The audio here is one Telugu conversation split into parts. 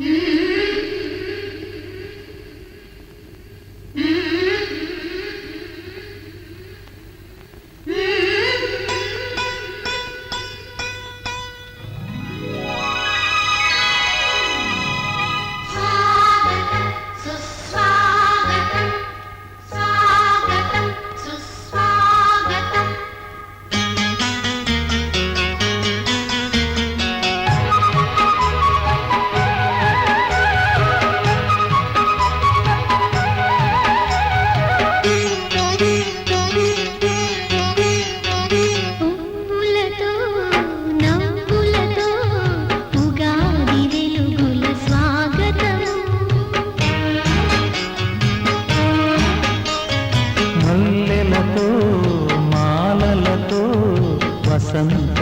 Mm-hmm. i'm welcome.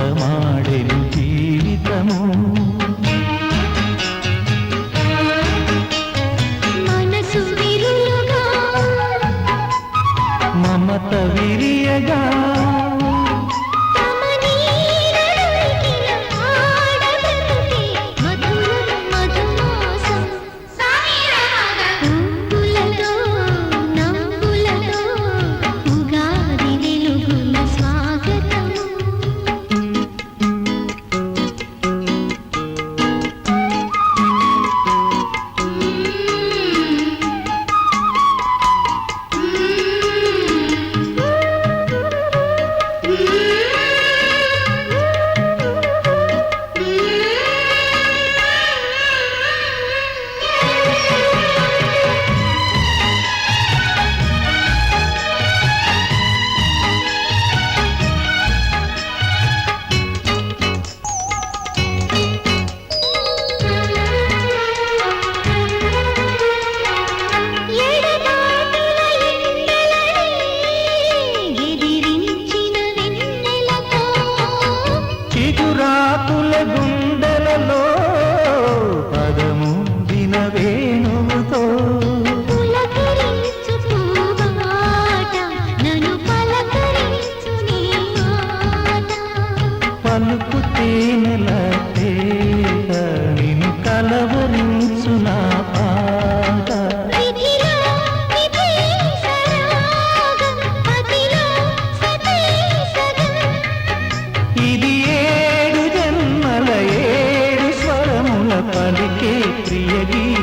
ప్రియ గీతం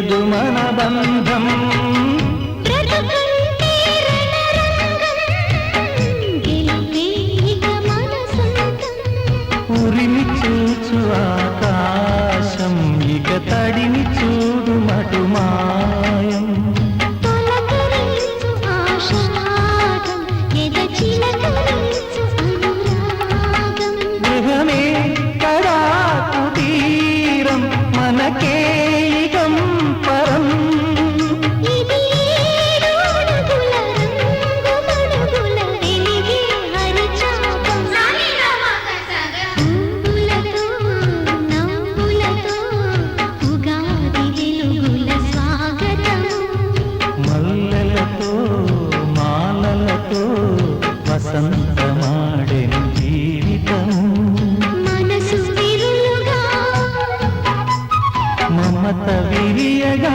చేయదు మన బంధం. మమత విరియగా.